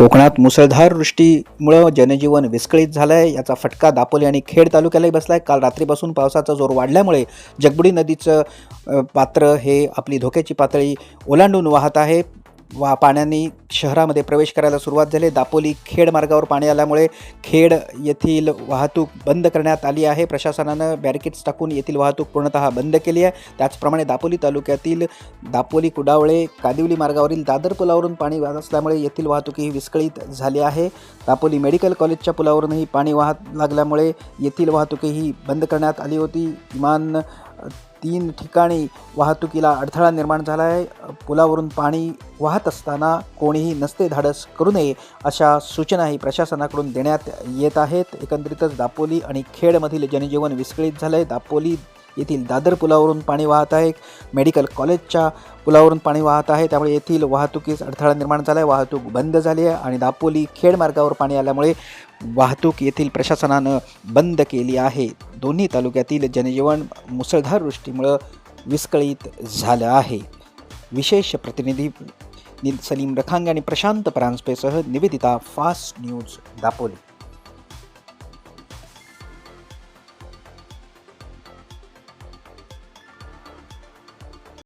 कोकणात मुसळधार वृष्टीमुळं जनजीवन विस्कळीत झालं आहे याचा फटका दापोली आणि खेड तालुक्यालाही बसला आहे काल रात्रीपासून पावसाचा जोर वाढल्यामुळे जगबुडी नदीचं पात्र हे आपली धोक्याची पातळी ओलांडून वाहत आहे. वा पाण्याने शहरामध्ये प्रवेश करायला सुरुवात झाली. दापोली खेड मार्गावर पाणी आल्यामुळे खेड येथील वाहतूक बंद करण्यात आली आहे. प्रशासनानं बॅरिकेड्स टाकून येथील वाहतूक पूर्णतः बंद केली आहे. त्याचप्रमाणे दापोली तालुक्यातील दापोली कुडावळे कादिवली मार्गावरील दादर पुलावरून पाणी वाहत असल्यामुळे येथील वाहतूकही विस्कळीत झाली आहे. दापोली मेडिकल कॉलेजच्या पुलावरूनही पाणी वाहत लागल्यामुळे येथील वाहतूकही बंद करण्यात आली होती. विमान तीन ठिकाणी वाहतुकीला अडथळा निर्माण झाला आहे पुलावरून पाणी वाहत असताना कोणीही नसते धाडस करू नये अशा सूचनाही प्रशासनाकडून देण्यात येत आहेत. एकंदरीतच दापोली आणि खेडमधील जनजीवन विस्कळीत झालं आहे दापोली येथील दादर पुलावरून पाणी वाहत आहे. मेडिकल कॉलेजच्या पुलावरून पाणी वाहत आहे. त्यामुळे येथील वाहतुकीस अडथळा निर्माण झाला आहे वाहतूक बंद झाली आहे आणि दापोली खेड मार्गावर पाणी आल्यामुळे वाहतूक येथील प्रशासनानं बंद केली आहे. दोन्ही तालुक्यातील जनजीवन मुसळधार वृष्टीमुळं विस्कळीत झालं आहे. विशेष प्रतिनिधी नील सलीम रखांग आणि प्रशांत परांजपेसह निवेदिता फास्ट न्यूज दापोली.